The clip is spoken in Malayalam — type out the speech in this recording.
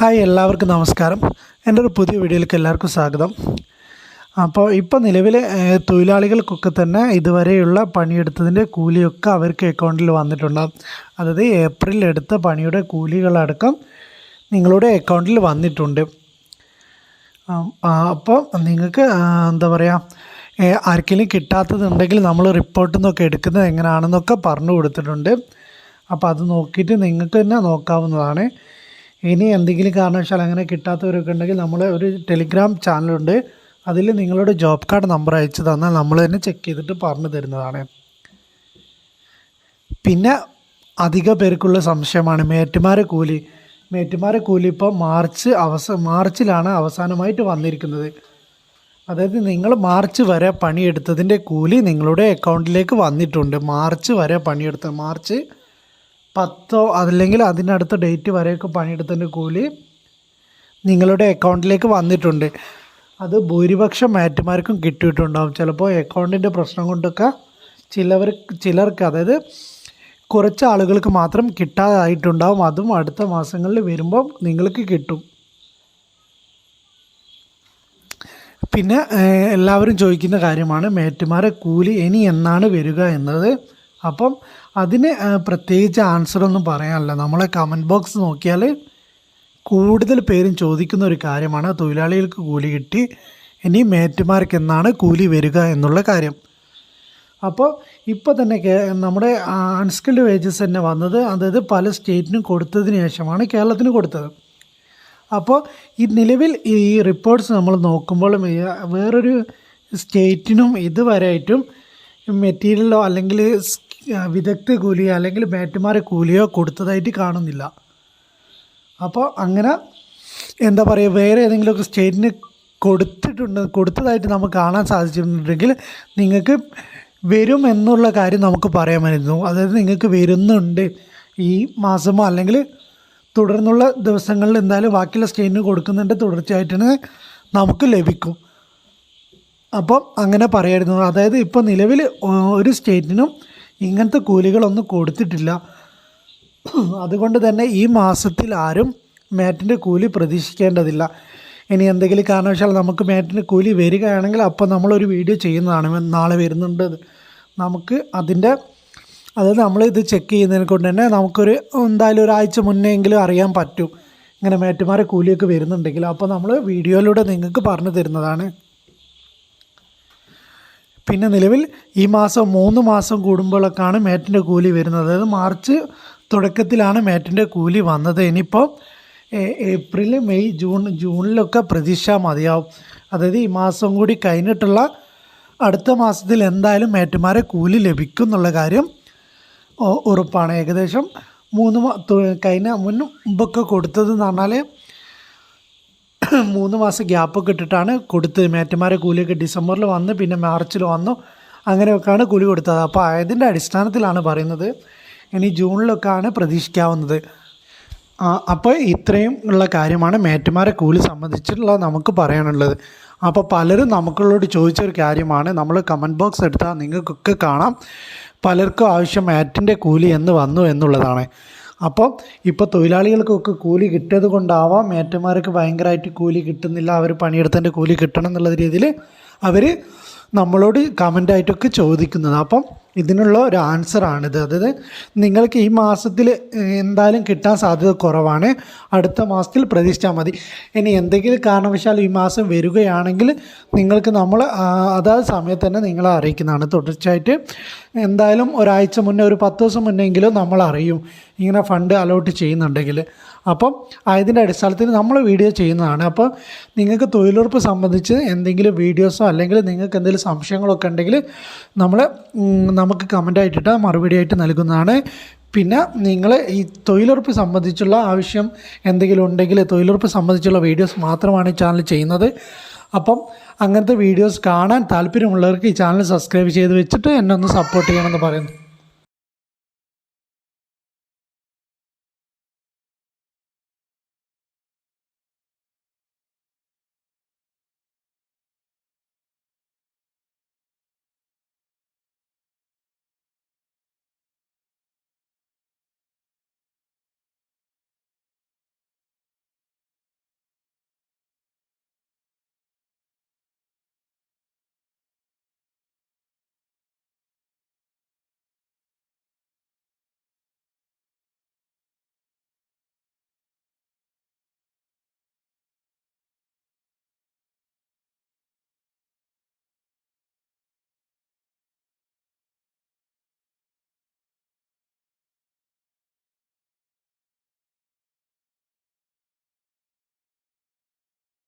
ഹായ് എല്ലാവർക്കും നമസ്കാരം. എന്റെ ഒരു പുതിയ വീഡിയോയിലേക്ക് എല്ലാവർക്കും സ്വാഗതം. അപ്പോൾ ഇപ്പോൾ നിലവിലെ ഏഹ്, തൊഴിലാളികൾക്കൊക്കെ തന്നെ ഇതുവരെയുള്ള പണിയെടുത്തതിന്റെ കൂലിയൊക്കെ അവർക്ക് അക്കൗണ്ടിൽ വന്നിട്ടുണ്ടാകും അതായത് ഏപ്രിൽ എടുത്ത പണിയുടെ കൂലികളടക്കം നിങ്ങളുടെ അക്കൗണ്ടിൽ വന്നിട്ടുണ്ട്. അപ്പോൾ നിങ്ങൾക്ക് എന്താ പറയുക ആർക്കെങ്കിലും കിട്ടാത്തതുണ്ടെങ്കിൽ നമ്മൾ റിപ്പോർട്ടിൽ നിന്നൊക്കെ എടുക്കുന്നത് എങ്ങനെയാണെന്നൊക്കെ പറഞ്ഞു കൊടുത്തിട്ടുണ്ട്. അപ്പോൾ അത് നോക്കിയിട്ട് നിങ്ങൾക്ക് തന്നെ നോക്കാവുന്നതാണ്. ഇനി എന്തെങ്കിലും കാരണവശാൽ അങ്ങനെ കിട്ടാത്തവരൊക്കെ ഉണ്ടെങ്കിൽ നമ്മൾ ഒരു ടെലിഗ്രാം ചാനലുണ്ട്. അതിൽ നിങ്ങളുടെ ജോബ് കാർഡ് നമ്പർ അയച്ചു തന്നാൽ നമ്മൾ തന്നെ ചെക്ക് ചെയ്തിട്ട് പറഞ്ഞു തരുന്നതാണ്. പിന്നെ അധിക പേർക്കുള്ള സംശയമാണ് മേറ്റുമാരെ കൂലി. മേറ്റുമാരെ കൂലി ഇപ്പോൾ മാർച്ച് അവസ മാർച്ചിലാണ് അവസാനമായിട്ട് വന്നിരിക്കുന്നത്. അതായത് നിങ്ങൾ മാർച്ച് വരെ പണിയെടുത്തതിന്റെ കൂലി നിങ്ങളുടെ അക്കൗണ്ടിലേക്ക് വന്നിട്ടുണ്ട്. മാർച്ച് വരെ പണിയെടുത്ത മാർച്ച് പത്തോ അതല്ലെങ്കിൽ അതിനടുത്ത ഡേറ്റ് വരെയൊക്കെ പണിയെടുത്തതിന്റെ കൂലി നിങ്ങളുടെ അക്കൗണ്ടിലേക്ക് വന്നിട്ടുണ്ട്. അത് ഭൂരിപക്ഷം മാറ്റുമാർക്കും കിട്ടിയിട്ടുണ്ടാകും ചിലപ്പോൾ അക്കൗണ്ടിന്റെ പ്രശ്നം കൊണ്ടൊക്കെ ചിലവർ ചിലർക്ക് അതായത് കുറച്ച് ആളുകൾക്ക് മാത്രം കിട്ടാതായിട്ടുണ്ടാവും. അതും അടുത്ത മാസങ്ങളിൽ വരുമ്പോൾ നിങ്ങൾക്ക് കിട്ടും. പിന്നെ എല്ലാവരും ചോദിക്കുന്ന കാര്യമാണ് മേറ്റുമാരെ കൂലി ഇനി എന്നാണ് വരിക എന്നത്? അപ്പം അതിന് പ്രത്യേകിച്ച് ആൻസറൊന്നും പറയാനില്ല. നമ്മളെ കമന്റ് ബോക്സ് നോക്കിയാൽ കൂടുതൽ പേരും ചോദിക്കുന്ന ഒരു കാര്യമാണ്. തൊഴിലാളികൾക്ക് കൂലി കിട്ടി ഇനി മേറ്റുമാർക്ക് എന്നാണ് കൂലി വരിക എന്നുള്ള കാര്യം. അപ്പോൾ ഇപ്പോൾ തന്നെ നമ്മുടെ അൺസ്കിൽഡ് വേജസ് തന്നെ വന്നത് അതായത് പല സ്റ്റേറ്റിനും കൊടുത്തതിന് ശേഷമാണ് കേരളത്തിന് കൊടുത്തത്. അപ്പോൾ ഈ നിലവിൽ ഈ റിപ്പോർട്ട്സ് നമ്മൾ നോക്കുമ്പോൾ വേറൊരു സ്റ്റേറ്റിനും ഇതുവരെയായിട്ടും മെറ്റീരിയലോ അല്ലെങ്കിൽ വിദഗ്ധ കൂലിയോ അല്ലെങ്കിൽ മേറ്റുമാരെ കൂലിയോ കൊടുത്തതായിട്ട് കാണുന്നില്ല. അപ്പോൾ അങ്ങനെ എന്താ പറയുക വേറെ ഏതെങ്കിലുമൊക്കെ സ്റ്റേറ്റിന് കൊടുത്തിട്ടുണ്ട് കൊടുത്തതായിട്ട് നമുക്ക് കാണാൻ സാധിച്ചിട്ടുണ്ടെങ്കിൽ നിങ്ങൾക്ക് വരും എന്നുള്ള കാര്യം നമുക്ക് പറയാമായിരുന്നു അതായത് നിങ്ങൾക്ക് വരുന്നുണ്ട് ഈ മാസമോ അല്ലെങ്കിൽ തുടർന്നുള്ള ദിവസങ്ങളിൽ എന്തായാലും ബാക്കിയുള്ള സ്റ്റേറ്റിന് കൊടുക്കുന്നുണ്ട് തുടർച്ചയായിട്ടാണ് നമുക്ക് ലഭിക്കും. അപ്പം അങ്ങനെ പറയായിരുന്നു. അതായത് ഇപ്പോൾ നിലവിൽ ഒരു സ്റ്റേറ്റിനും ഇങ്ങനത്തെ കൂലികളൊന്നും കൊടുത്തിട്ടില്ല. അതുകൊണ്ട് തന്നെ ഈ മാസത്തിൽ ആരും മാറ്റിന്റെ കൂലി പ്രതീക്ഷിക്കേണ്ടതില്ല. ഇനി എന്തെങ്കിലും കാരണവശാൽ നമുക്ക് മാറ്റിന്റെ കൂലി വരികയാണെങ്കിൽ അപ്പോൾ നമ്മളൊരു വീഡിയോ ചെയ്യുന്നതാണ് നാളെ വരുന്നുണ്ട് നമുക്ക് അതിന്റെ അതായത് ഇത് ചെക്ക് ചെയ്യുന്നതിനെ കൊണ്ട് തന്നെ നമുക്കൊരു എന്തായാലും ഒരാഴ്ച മുന്നേ എങ്കിലും അറിയാൻ പറ്റും. ഇങ്ങനെ മേറ്റുമാരെ കൂലിയൊക്കെ വരുന്നുണ്ടെങ്കിൽ. അപ്പോൾ നമ്മൾ വീഡിയോയിലൂടെ നിങ്ങൾക്ക് പറഞ്ഞു തരുന്നതാണ്. പിന്നെ നിലവിൽ ഈ മാസം മൂന്ന് മാസം കൂടുമ്പോഴൊക്കെയാണ് മേറ്റിന്റെ കൂലി വരുന്നത്. അതായത് മാർച്ച് തുടക്കത്തിലാണ് മേറ്റിന്റെ കൂലി വന്നത്. ഇനിയിപ്പോൾ ഏപ്രിൽ മെയ് ജൂൺ ജൂണിലൊക്കെ പ്രതീക്ഷ മതിയാവും. അതായത് ഈ മാസം കൂടി കഴിഞ്ഞിട്ടുള്ള അടുത്ത മാസത്തിൽ എന്തായാലും മേറ്റുമാരെ കൂലി ലഭിക്കും എന്നുള്ള കാര്യം ഉറപ്പാണ്. ഏകദേശം മൂന്ന് കഴിഞ്ഞ മുൻപൊക്കെ കൊടുത്തതെന്ന് പറഞ്ഞാൽ മൂന്ന് മാസം ഗ്യാപ്പൊക്കെ ഇട്ടിട്ടാണ് കൊടുത്തത് മേറ്റന്മാരെ കൂലിയൊക്കെ ഡിസംബറിൽ വന്ന് പിന്നെ മാർച്ചിൽ വന്നു. അങ്ങനെയൊക്കെയാണ് കൂലി കൊടുത്തത്. അപ്പോൾ അതിന്റെ അടിസ്ഥാനത്തിലാണ് പറയുന്നത്. ഇനി ജൂണിലൊക്കെയാണ് പ്രതീക്ഷിക്കാവുന്നത്. അപ്പോൾ ഇത്രയും ഉള്ള കാര്യമാണ് മേറ്റന്മാരെ കൂലി സംബന്ധിച്ചിട്ടുള്ള നമുക്ക് പറയാനുള്ളത്. അപ്പോൾ പലരും നമുക്കുള്ളോട് ചോദിച്ചൊരു കാര്യമാണ്. നമ്മൾ കമന്റ് ബോക്സ് എടുത്താൽ നിങ്ങൾക്കൊക്കെ കാണാം. പലർക്കും ആവശ്യം മാറ്റിന്റെ കൂലി എന്ന് വന്നു എന്നുള്ളതാണ്. അപ്പോൾ ഇപ്പോൾ തൊഴിലാളികൾക്കൊക്കെ കൂലി കിട്ടിയത് കൊണ്ടാവാം. മേറ്റന്മാർക്ക് ഭയങ്കരമായിട്ട് കൂലി കിട്ടുന്നില്ല. അവർ പണിയെടുത്തതിന്റെ കൂലി കിട്ടണം എന്നുള്ള രീതിയിൽ അവർ നമ്മളോട് കമന്റായിട്ടൊക്കെ ചോദിക്കുന്നത്. അപ്പം ഇതിനുള്ള ഒരു ആൻസറാണിത് അതായത് നിങ്ങൾക്ക് ഈ മാസത്തിൽ എന്തായാലും കിട്ടാൻ സാധ്യത കുറവാണ്. അടുത്ത മാസത്തിൽ പ്രതീക്ഷിച്ചാൽ മതി. ഇനി എന്തെങ്കിലും കാരണവശാൽ ഈ മാസം വരികയാണെങ്കിൽ നിങ്ങൾക്ക് നമ്മൾ അതാ അതാത് സമയത്ത് തന്നെ നിങ്ങളെ അറിയിക്കുന്നതാണ്. തുടർച്ചയായിട്ട് എന്തായാലും ഒരാഴ്ച മുന്നേ ഒരു പത്ത് ദിവസം മുന്നെങ്കിലും നമ്മൾ അറിയും. ഇങ്ങനെ ഫണ്ട് അലോട്ട് ചെയ്യുന്നുണ്ടെങ്കിൽ. അപ്പം അതിന്റെ അടിസ്ഥാനത്തിൽ നമ്മൾ വീഡിയോ ചെയ്യുന്നതാണ്. അപ്പോൾ നിങ്ങൾക്ക് തൊഴിലുറപ്പ് സംബന്ധിച്ച് എന്തെങ്കിലും വീഡിയോസോ അല്ലെങ്കിൽ നിങ്ങൾക്ക് എന്തെങ്കിലും സംശയങ്ങളൊക്കെ ഉണ്ടെങ്കിൽ നമ്മൾ നമുക്ക് കമന്റായിട്ടിട്ട് മറുപടി ആയിട്ട് നൽകുന്നതാണ്. പിന്നെ നിങ്ങൾ ഈ തൊഴിലുറപ്പ് സംബന്ധിച്ചുള്ള ആവശ്യം എന്തെങ്കിലും ഉണ്ടെങ്കിൽ തൊഴിലുറപ്പ് സംബന്ധിച്ചുള്ള വീഡിയോസ് മാത്രമാണ് ഈ ചാനൽ ചെയ്യുന്നത്. അപ്പം അങ്ങനത്തെ വീഡിയോസ് കാണാൻ താല്പര്യമുള്ളവർക്ക് ഈ ചാനൽ സബ്സ്ക്രൈബ് ചെയ്ത് വെച്ചിട്ട് എന്നെ ഒന്ന് സപ്പോർട്ട് ചെയ്യണമെന്ന് പറയുന്നു.